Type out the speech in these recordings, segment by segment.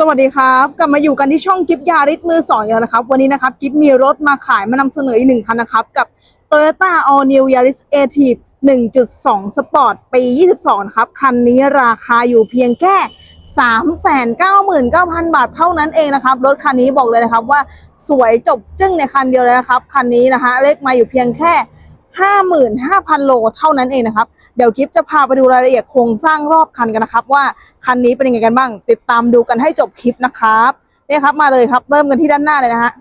สวัสดีครับกลับมาอยู่กันที่ช่องกิฟยาริสมือสองอีกแล้วนะครับ วันนี้นะครับกิฟมีรถมาขายมานำเสนออีกหนึ่งคันนะครับ กับ Toyota All New Yaris a t i v 1.2 Sport ปี 22 ครับ คันนี้ราคาอยู่เพียงแค่ 399,000 บาทเท่านั้นเองนะครับ รถคันนี้บอกเลยนะครับว่าสวยจบจึ้งในคันเดียวเลยนะครับ คันนี้นะคะเลขมาอยู่เพียงแค่ 55,000 โลเท่านั้นเองนะครับ เดี๋ยวกิฟจะพาไปดูรายละเอียดโครงสร้างรอบคันกันนะครับ ว่าคันนี้เป็นยังไงกันบ้าง ติดตามดูกันให้จบคลิปนะครับนี่ครับมาเลยครับ เริ่มกันที่ด้านหน้าเลยนะฮะ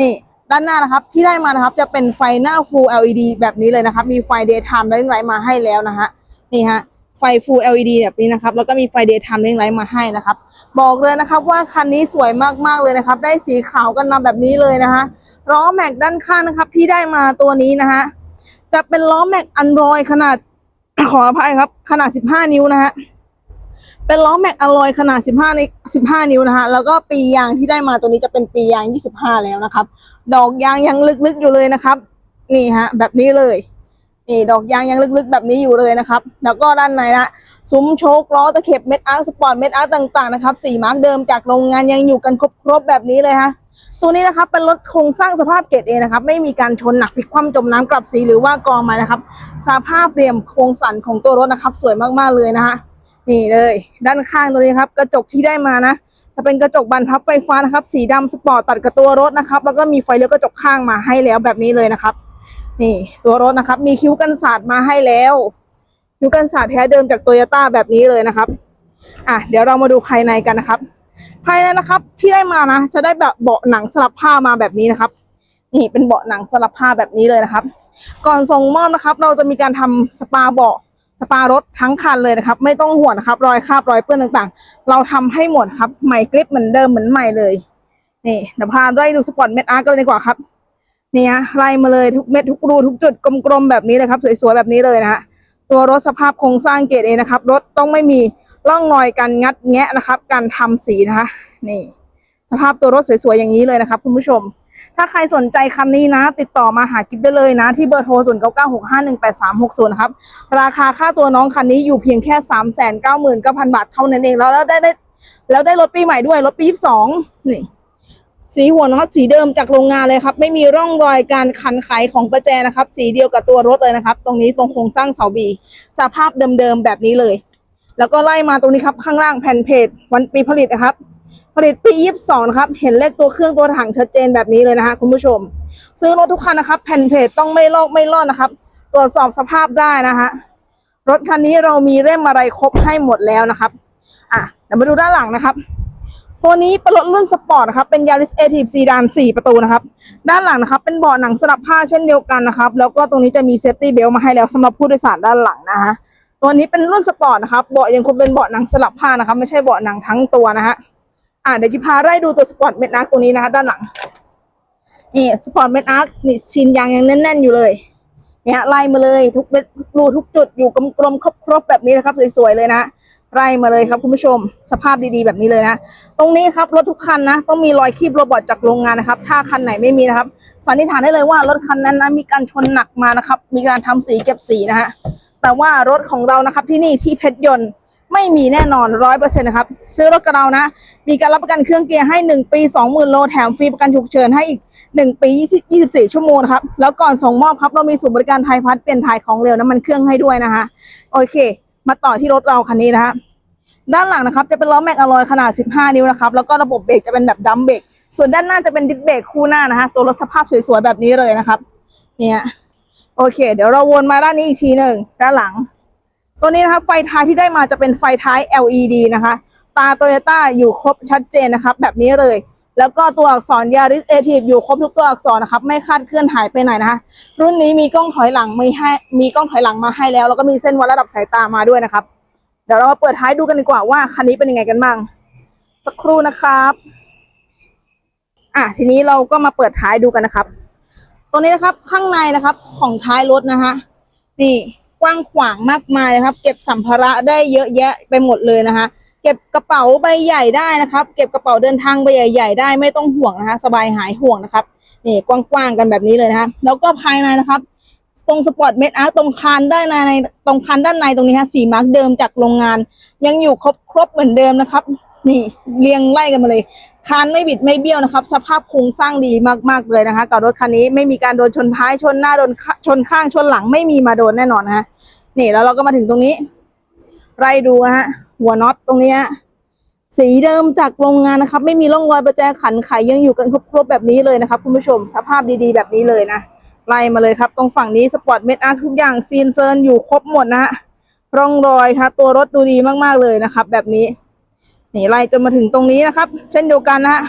นี่ด้านหน้านะครับที่ได้มานะครับจะเป็นไฟหน้า Full LED แบบนี้เลยนะครับ มีไฟ Daytime Running Light มาให้แล้วนะฮะนี่ฮะไฟ Full LED แบบนี้นะครับ แล้วก็มีไฟ Daytime Running Light มาให้นะครับ บอกเลยนะครับว่าคันนี้สวยมากๆเลยนะครับ ได้สีขาวกันมาแบบนี้เลยนะคะล้อแม็กด้านข้างนะครับที่ได้มาตัวนี้นะฮะ จะเป็นล้อแม็กอันรอยขนาด ขออภัยครับ ขนาด 15 นิ้วนะฮะเป็นล้อแม็กอลลอยขนาด 15ใน15 นิ้วนะฮะแล้วก็ปียางที่ได้มาตัวนี้จะเป็นปียาง 25 แล้วนะครับ ดอกยางยังลึกๆอยู่เลยนะครับ นี่ฮะ แบบนี้เลย นี่ดอกยางยังลึกๆ แบบนี้อยู่เลยนะครับ แล้วก็ด้านในนะซุ้มโชคล้อตะเข็บเม็ดอาร์สปอร์ตเม็ดอาร์ต่างๆนะครับ สีมาร์กเดิมจากโรงงานยังอยู่กันครบๆแบบนี้เลยฮะ ตัวนี้นะครับเป็นรถโครงสร้างสภาพเกรดเอนะครับไม่มีการชนหนักพลิกคว่ำจมน้ำกลับสีหรือว่ากองมานะครับ สภาพเรียมโครงสันของตัวรถนะครับ สวยมากๆเลยนะฮะนี่เลย ด้านข้างตัวนี้ครับ กระจกที่ได้มานะจะเป็นกระจกบานพับไฟฟ้านะครับ สีดำสปอร์ตตัดกับตัวรถนะครับ แล้วก็มีไฟเลี้ยวกระจกข้างมาให้แล้วแบบนี้เลยนะครับ นี่ตัวรถนะครับ มีคิ้วกันศาสตร์มาให้แล้วคิ้วกันศาสตร์แท้เดิมจากโตโยต้าแบบนี้เลยนะครับอะเดี๋ยวเรามาดูภายในกันนะครับ ภายในนะครับ ที่ได้มานะจะได้แบบเบาะหนังสลับผ้ามาแบบนี้นะครับ นี่เป็นเบาะหนังสลับผ้าแบบนี้เลยนะครับ ก่อนส่งมอบนะครับ เราจะมีการทำสปาเบาะสปารถทั้งคันเลยนะครับ ไม่ต้องห่วงนะครับรอยคราบรอยเปื้อนต่างๆ เราทำให้หมดครับใหม่กริปเหมือนเดิมเหมือนใหม่เลยนี่เดี๋ยวพาด้วยดูสปอร์ตเม็ดอาร์กันเลยดีกว่าครับนี่ฮะไล่มาเลยทุกเม็ดทุกรูทุกจุดกลมๆแบบนี้เลยครับ สวยๆแบบนี้เลยนะฮะตัวรถสภาพโครงสร้างเกรดเอนะครับ รถต้องไม่มี ร่องรอยการงัดแงะนะครับ การทำสีนะคะ นี่ สภาพตัวรถสวยๆอย่างนี้เลยนะครับคุณผู้ชม ถ้าใครสนใจคันนี้นะ ติดต่อมาหากิฟได้เลยนะ ที่เบอร์โทร0 9 9 6 5 1 8 3 6 0นะครับ ราคาค่าตัวน้องคันนี้อยู่เพียงแค่3 9 9 0 0 0บาทเท่านั้นเองแล้วแล้วได้ได้ แล้วได้รถปีใหม่ด้วยรถปี22นี่สีหัวน็อตสีเดิมจากโรงงานเลยครับ ไม่มีร่องรอยการคันไขของประแจนะครับ สีเดียวกับตัวรถเลยนะครับ ตรงนี้ตรงโครงสร้างเสาบี สภาพเดิมๆแบบนี้เลย แล้วก็ไล่มาตรงนี้ครับข้างล่างแผ่นเพจวันปีผลิตนะครับ ผลิตปี22นะครับเห็นเลขตัวเครื่องตัวถังชัดเจนแบบนี้เลยนะคะคุณผู้ชม ซื้อรถทุกคันนะครับ แผ่นเพจต้องไม่ลอกไม่ลอนนะครับ ตรวจสอบสภาพได้นะคะรถคันนี้เรามีเล่มอะไรครบให้หมดแล้วนะครับอะเดี๋ยวมาดูด้านหลังนะครับตัวนี้เป็นรถรุ่นสปอร์ตนะครับ เป็น Yaris a t i v ซีดาน4ประตูนะครับ ด้านหลังนะครับ เป็นเบาะหนังสลับผ้าเช่นเดียวกันนะครับ แล้วก็ตรงนี้จะมีเซฟตี้เบลมาให้แล้วสำหรับผู้โดยสารด้านหลังนะคะ ตัวนี้เป็นรุ่นสปอร์ตนะครับเบาะยังคงเป็นเบาะหนังสลับผ้านะครับไม่ใช่เบาะหนังทั้งตัวนะฮะอ่าเดี๋ยวจะพาไล่ดูตัวสปอร์ตเมดอาร์คตัวนี้นะคะด้านหลังนี่สปอร์ตเมดอาร์คนี่ชิ้นยางยังแน่นๆอยู่เลยเนี่ยไล่มาเลยทุกเม็ดทุกรูทุกจุดอยู่กลมๆครบๆแบบนี้นะครับสวยๆเลยนะไล่มาเลยครับคุณผู้ชมสภาพดีๆแบบนี้เลยนะ ตรงนี้ครับรถทุกคันนะ ต้องมีรอยคีบโรบอทจากโรงงานนะครับ ถ้าคันไหนไม่มีนะครับสันนิษฐานได้เลยว่ารถคันนั้นนะมีการชนหนักมานะครับ มีการทำสีเก็บสีนะฮะ แต่ว่ารถของเรานะครับที่นี่ที่เพชรยนต์ไม่มีแน่นอนร้อยเปอร์เซ็นต์นะครับ ซื้อรถกับเรานะ มีการรับประกันเครื่องเกียร์ให้หนึ่งปีสองหมื่นโลแถมฟรีประกันฉุกเฉินให้อีกหนึ่งปียี่สิบสี่ชั่วโมงนะครับ แล้วก่อนส่งมอบครับ เรามีศูนย์บริการไทยพัฒน์เปลี่ยนถ่ายของเร็วน้ำมันเครื่องให้ด้วยนะคะ โอเค มาต่อที่รถเราคันนี้นะฮะด้านหลังนะครับจะเป็นล้อแม็กอลลอยขนาด 15 นิ้วนะครับ แล้วก็ระบบเบรกจะเป็นแบบดัมเบรกส่วนด้านหน้าจะเป็นดิสเบรกคู่หน้านะฮะตัวรถสภาพสวยๆแบบนี้เลยนะครับ เนี่ย โอเค เดี๋ยวเราวนมาด้านนี้อีกทีหนึ่งด้านหลัง ตัวนี้นะครับไฟท้ายที่ได้มาจะเป็นไฟท้าย LED นะคะ ตาโตโยต้าอยู่ครบชัดเจนนะครับ แบบนี้เลย แล้วก็ตัวอักษรยาริสเอทีฟอยู่ครบทุกตัวอักษรนะครับ ไม่คาดเคลื่อนหายไปไหนนะคะ รุ่นนี้มีกล้องถอยหลังมีให้มีกล้องถอยหลังมาให้แล้ว แล้วก็มีเส้นวัดระดับสายตามาด้วยนะครับ เดี๋ยวเรามาเปิดท้ายดูกันดีกว่าว่าคันนี้เป็นยังไงกันบ้างสักครู่นะครับ อะทีนี้เราก็มาเปิดท้ายดูกันนะครับ ตัวนี้นะครับข้างในนะครับของท้ายรถนะคะนี่กว้างขวางมากมายนะครับ เก็บสัมภาระได้เยอะแยะไปหมดเลยนะคะ เก็บกระเป๋าใบใหญ่ได้นะครับ เก็บกระเป๋าเดินทางใบใหญ่ ๆ ได้ไม่ต้องห่วงนะคะ สบายหายห่วงนะครับนี่กว้างๆกันแบบนี้เลยนะคะแล้วก็ภายในนะครับ ตรงสปอร์ตเมดอาร์ตรงคานด้านในตรงคานด้านในตรงนี้ฮะสีมาร์กเดิมจากโรงงาน ยังอยู่ครบครบเหมือนเดิมนะครับ นี่เรียงไล่กันมาเลยคานไม่บิดไม่เบี้ยวนะครับ สภาพโครงสร้างดีมากๆเลยนะคะกับรถคันนี้ไม่มีการโดนชนท้ายชนหน้าโดนชนข้างชนหลังไม่มีมาโดนแน่นอนนะฮะนี่แล้วเราก็มาถึงตรงนี้ ไล่ดูนะฮะหัวน็อตตรงนี้ฮะสีเดิมจากโรงงานนะครับ ไม่มีร่องรอยประแจขันไขยังอยู่กันครบๆแบบนี้เลยนะครับคุณผู้ชมสภาพดีๆ แบบนี้เลยนะไล่มาเลยครับ ตรงฝั่งนี้สปอร์ตเมดอาร์ทุกอย่างซีนเซินอยู่ครบหมดนะฮะร่องรอยค่ะตัวรถดูดีมากๆเลยนะครับ แบบนี้ นี่ไล่จนมาถึงตรงนี้นะครับ เช่นเดียวกันนะฮะ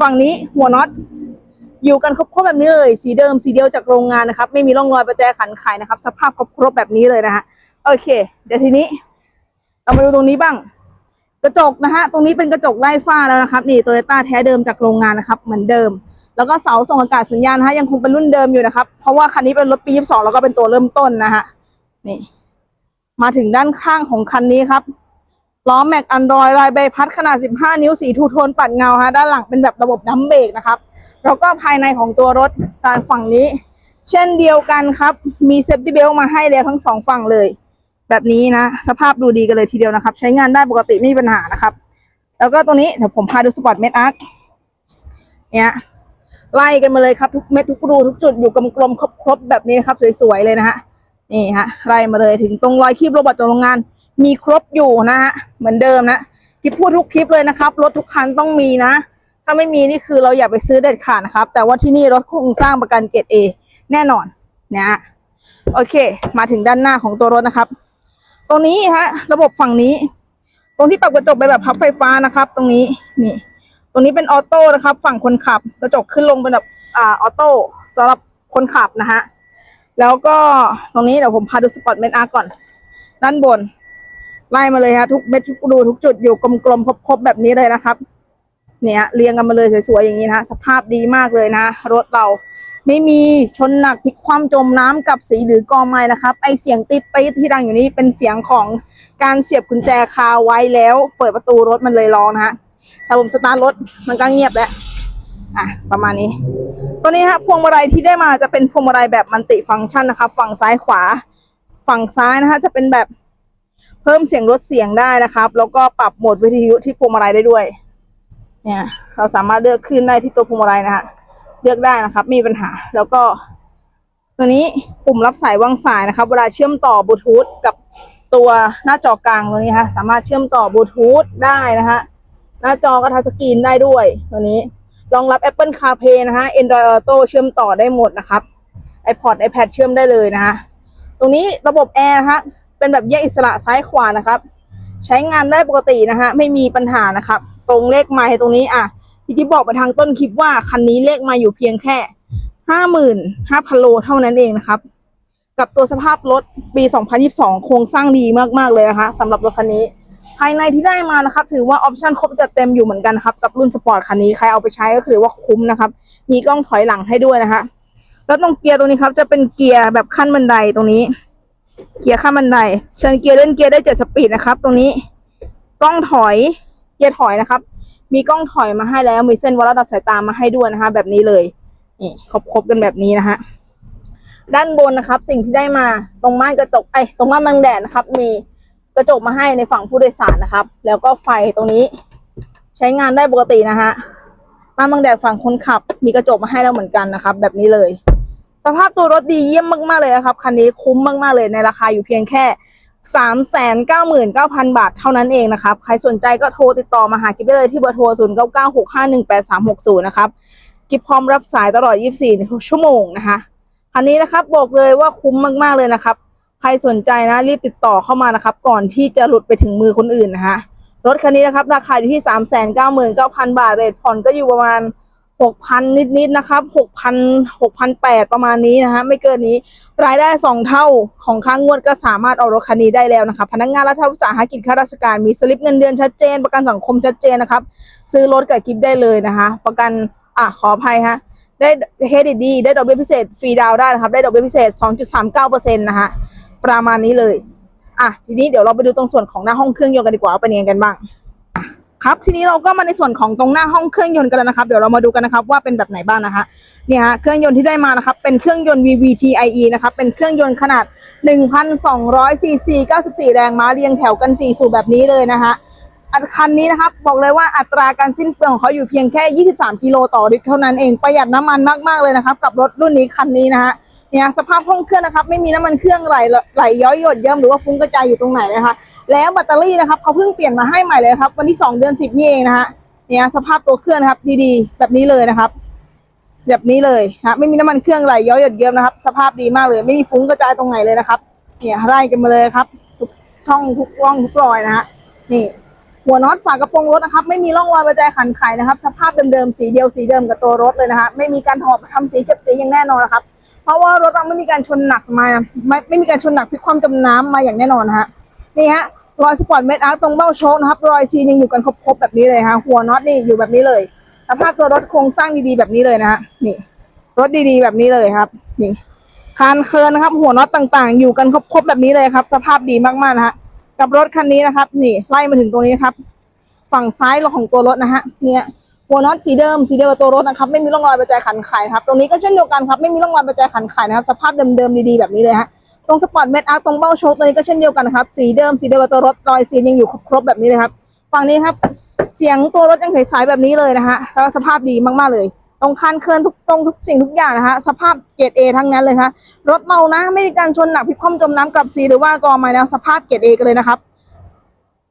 ฝั่งนี้หัวน็อตอยู่กันครบๆแบบนี้เลย สีเดิมสีเดียวจากโรงงานนะครับ ไม่มีร่องรอยประแจขันไขนะครับ สภาพครบๆแบบนี้เลยนะฮะโอเค เดี๋ยวทีนี้ เรามาดูตรงนี้บ้าง กระจกนะฮะตรงนี้เป็นกระจกไล่ฟ้าแล้วนะครับ นี่โตโยต้าแท้เดิมจากโรงงานนะครับ เหมือนเดิม แล้วก็เสาส่งอากาศสัญญาณนะฮะยังคงเป็นรุ่นเดิมอยู่นะครับ เพราะว่าคันนี้เป็นรถปี 22 แล้วก็เป็นตัวเริ่มต้นนะฮะนี่ มาถึงด้านข้างของคันนี้ครับ ล้อแม็กอันดรอยลายใบพัดขนาด 15 นิ้วสีทูโทนปัดเงาฮะด้านหลังเป็นแบบระบบดัมเบรกนะครับ แล้วก็ภายในของตัวรถทางฝั่งนี้ เช่นเดียวกันครับ มีเซฟตี้เบลมาให้แล้วทั้งสองฝั่งเลย แบบนี้นะ สภาพดูดีกันเลยทีเดียวนะครับ ใช้งานได้ปกติไม่มีปัญหานะครับ แล้วก็ตรงนี้เดี๋ยวผมพาดูสปอร์ตเมดอาร์คเนี่ยไล่กันมาเลยครับทุกเม็ดทุกรูทุกจุดอยู่กลมๆครบๆแบบนี้ครับ สวยๆเลยนะฮะนี่ฮะไล่มาเลยถึงตรงรอยคีบโรบอทจากโรงงาน มีครบอยู่นะฮะเหมือนเดิมนะที่พูดทุกคลิปเลยนะครับ รถทุกคันต้องมีนะ ถ้าไม่มีนี่คือเราอย่าไปซื้อเด็ดขาดนะครับ แต่ว่าที่นี่รถโครงสร้างประกันเกรดเอแน่นอนนะฮะโอเค มาถึงด้านหน้าของตัวรถนะครับ ตรงนี้ฮะระบบฝั่งนี้ ตรงที่ปรับกระจกไปแบบพับไฟฟ้านะครับ ตรงนี้นี่ ตรงนี้เป็นออโต้นะครับ ฝั่งคนขับกระจกขึ้นลงเป็นแบบอ่าออโต้สำหรับคนขับนะฮะแล้วก็ตรงนี้เดี๋ยวผมพาดูสปอร์ตเมนอาร์ก่อน ด้านบน ไล่มาเลยฮะทุกเม็ดทุกรูทุกจุดอยู่กลมๆครบๆแบบนี้เลยนะครับ เนี่ยเรียงกันมาเลยสวยๆอย่างนี้นะสภาพดีมากเลยนะ รถเราไม่มีชนหนักพลิกคว่ำจมน้ำกับสีหรือกอไม้นะครับ ไอเสียงติดติดที่ดังอยู่นี้เป็นเสียงของการเสียบกุญแจคาไว้แล้ว เปิดประตูรถมันเลยร้องนะฮะถ้าผมสตาร์ทรถมันก็เงียบแล้วอะประมาณนี้ ตัวนี้ฮะพวงมาลัยที่ได้มาจะเป็นพวงมาลัยแบบมันติฟังก์ชันนะครับ ฝั่งซ้ายขวา ฝั่งซ้ายนะฮะจะเป็นแบบ เพิ่มเสียงลดเสียงได้นะครับ แล้วก็ปรับโหมดวิทยุที่พวงมาลัยได้ด้วย เนี่ย เราสามารถเลือกขึ้นได้ที่ตัวพวงมาลัยนะฮะเลือกได้นะครับไมมีปัญหา แล้วก็ตัวนี้ปุ่มรับสายวางสายนะครับ เวลาเชื่อมต่อบลูทูธกับตัวหน้าจอกลางตัวนี้ฮะสามารถเชื่อมต่อบลูทูธได้นะฮะหน้าจอก็ทัชสกรีนได้ด้วยตัวนี้รองรับ Apple CarPlay นะฮะ Android Auto เชื่อมต่อได้หมดนะครับ iPod iPad เชื่อมได้เลยนะฮะตรงนี้ระบบแอร์ฮะ เป็นแบบแยกอิสระซ้ายขวานะครับ ใช้งานได้ปกตินะฮะไม่มีปัญหานะครับ ตรงเลขไมล์ตรงนี้อะที่ที่บอกไปทางต้นคลิปว่าคันนี้เลขมาอยู่เพียงแค่ห้าหมื่นห้าพันโลเท่านั้นเองนะครับ กับตัวสภาพรถปี 2022 โครงสร้างดีมาก ๆ เลยนะคะสำหรับรถคันนี้ ภายในที่ได้มานะครับ ถือว่าออปชั่นครบจัดเต็มอยู่เหมือนกันครับ กับรุ่นสปอร์ตคันนี้ใครเอาไปใช้ก็คือว่าคุ้มนะครับ มีกล้องถอยหลังให้ด้วยนะคะแล้วตรงเกียร์ตรงนี้ครับ จะเป็นเกียร์แบบขั้นบันไดตรงนี้ เกียร์ขั้นบันไดเชิญเกียร์เล่นเกียร์ได้เจ็ดสปีดนะครับ ตรงนี้กล้องถอยเกียร์ถอยนะครับ มีกล้องถอยมาให้แล้ว มีเส้นวัดระดับสายตามาให้ด้วยนะคะ แบบนี้เลยนี่ครบๆกันแบบนี้นะฮะด้านบนนะครับ สิ่งที่ได้มาตรงม่านกระจกไอ้ตรงม่านบังแดดนะครับ มีกระจกมาให้ในฝั่งผู้โดยสารนะครับ แล้วก็ไฟตรงนี้ใช้งานได้ปกตินะฮะม่านบังแดดฝั่งคนขับ มีกระจกมาให้แล้วเหมือนกันนะครับ แบบนี้เลย สภาพตัวรถดีเยี่ยมมากๆเลยนะครับคันนี้คุ้มมากๆเลยในราคาอยู่เพียงแค่สามแสนเก้าหมื่นเก้าพันบาทเท่านั้นเองนะครับ ใครสนใจก็โทรติดต่อมาหากิฟได้เลยที่เบอร์โทรศูนย์เก้าเก้าหกห้าหนึ่งแปดสามหกศูนย์นะครับ กิฟพร้อมรับสายตลอดยี่สิบสี่ชั่วโมงนะคะ คันนี้นะครับบอกเลยว่าคุ้มมากๆเลยนะครับ ใครสนใจนะรีบติดต่อเข้ามานะครับ ก่อนที่จะหลุดไปถึงมือคนอื่นนะคะ รถคันนี้นะครับราคาอยู่ที่สามแสนเก้าหมื่นเก้าพันบาทเรทผ่อนก็อยู่ประมาณ หกพันนิดๆนะครับหกพันหกพันแปดประมาณนี้นะฮะไม่เกินนี้ รายได้สองเท่าของค่างงวดก็สามารถเอารถคันนี้ได้แล้วนะครับพนักงานรัฐวิสาหกิจข้าราชการมีสลิปเงินเดือนชัดเจน ประกันสังคมชัดเจนนะครับ ซื้อรถกับกิฟได้เลยนะคะ ประกันอะขออภัยฮะได้เครดิตดี ได้ดอกเบี้ยพิเศษฟรีดาวได้นะครับ ได้ดอกเบี้ยพิเศษ 2.39%นะคะประมาณนี้เลย อะ ทีนี้เดี๋ยวเราไปดูตรงส่วนของหน้าห้องเครื่องยนต์กันดีกว่าว่าเป็นยังไงกันบ้าง ครับทีนี้เราก็มาในส่วนของตรงหน้าห้องเครื่องยนต์กันแล้วนะครับเดี๋ยวเรามาดูกันนะครับว่าเป็นแบบไหนบ้างนะคะเนี่ยฮะเครื่องยนต์ที่ได้มานะครับเป็นเครื่องยนต์ VVT-IE นะครับเป็นเครื่องยนต์ขนาด 1,200ซีซี94 แรงม้าเรียงแถวกัน4สูบแบบนี้เลยนะคะอันคันนี้นะครับบอกเลยว่าอัตราการสิ้นเปลืองของเขาอยู่เพียงแค่ 23 กิโลต่อลิตรเท่านั้นเองประหยัดน้ำมันมากๆเลยนะครับกับรถรุ่นนี้คันนี้นะฮะเนี่ยสภาพห้องเครื่องนะครับไม่มีน้ำมันเครื่องไหลไหลย้อยหยดเยิ้มหรือว่าฟุ้งกระจายอยู่ตรงไหนนะคะ แล้วแบตเตอรี่นะครับเขาเพิ่งเปลี่ยนมาให้ใหม่เลยครับ วันที่ 2 เดือน 10 นี่เองนะฮะเนี่ยสภาพตัวเครื่องนะครับดีๆแบบนี้เลยนะครับ แบบนี้เลยนะไม่มีน้ำมันเครื่องไหลย้อยหยดเยิ้มนะครับ สภาพดีมากเลย ไม่มีฟุ้งกระจายตรงไหนเลยนะครับ เนี่ยไล่กันมาเลยครับทุกช่องทุกร่องทุกรอยนะฮะนี่หัวน็อตฝากระโปรงรถนะครับ ไม่มีร่องรอยประแจขันไขนะครับ สภาพเดิมๆสีเดียวสีเดิมกับตัวรถเลยนะฮะไม่มีการถอดทำสีเก็บสีอย่างแน่นอนนะครับ เพราะว่ารถเราไม่มีการชนหนักมาไม่ไม่มีการชนหนักพลิกความจมน้ำมาอย่างแน่นอนนะฮะ นี่ฮะรอยสปอร์ตเมทอาร์ตรงเบ้าโชคนะครับ รอยซียังอยู่กันครบๆแบบนี้เลยฮะหัวน็อตนี่อยู่แบบนี้เลยสภาพตัวรถโครงสร้างดีๆแบบนี้เลยนะฮะนี่ รถดีๆแบบนี้เลยครับ นี่คานเคิร์นนะครับ หัวน็อตต่างๆ อยู่กันครบๆแบบนี้เลยครับ สภาพดีมากๆนะฮะกับรถคันนี้นะครับ นี่ไล่มาถึงตรงนี้ครับ ฝั่งซ้ายของตัวรถนะฮะเนี่ยหัวน็อตสีเดิมสีเดียวกับตัวรถนะครับ ไม่มีร่องรอยประแจขันไขครับ ตรงนี้ก็เช่นเดียวกันครับ ไม่มีร่องรอยประแจขันไขนะครับ สภาพเดิมๆดีๆแบบนี้เลยฮะ ตรงสปอร์ตเมทอาร์ตรงเบ้าโชคตัวนี้ก็เช่นเดียวกันนะครับ สีเดิมสีเดียวกับตัวรถรอยสียังอยู่ครบแบบนี้เลยครับ ฝั่งนี้ครับ เสียงตัวรถยังใสๆแบบนี้เลยนะฮะแล้วสภาพดีมากๆเลย ตรงคันเคลื่อนทุกตรงทุกสิ่งทุกอย่างนะฮะสภาพเกรดเอทั้งนั้นเลยครับรถเรานะ ไม่มีการชนหนักพลิกคว่ำจมน้ำกลับสีหรือว่ากอไม้นะสภาพเกรดเอกันเลยนะครับ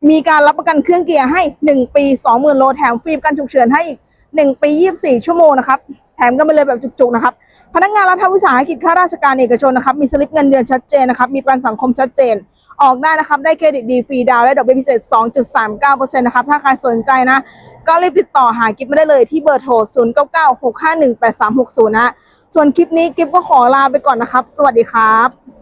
มีการรับประกันเครื่องเกียร์ให้ 1 ปี 20,000 โลแถมฟรีประกันฉุกเฉินให้อีก 1 ปี 24 ชั่วโมงนะครับ แถมกันไปเลยแบบจุกๆนะครับ พนักงานรัฐวิสาหกิจข้าราชการเอกชนนะครับ มีสลิปเงินเดือนชัดเจนนะครับ มีประกันสังคมชัดเจน ออกได้นะครับ ได้เครดิตดีฟรีดาวน์และดอกเบี้ยพิเศษ 2.39%นะครับ ถ้าใครสนใจนะ ก็รีบติดต่อหากิฟมาได้เลยที่เบอร์โทร 0996518360 นะ ส่วนคลิปนี้กิฟก็ขอลาไปก่อนนะครับ สวัสดีครับ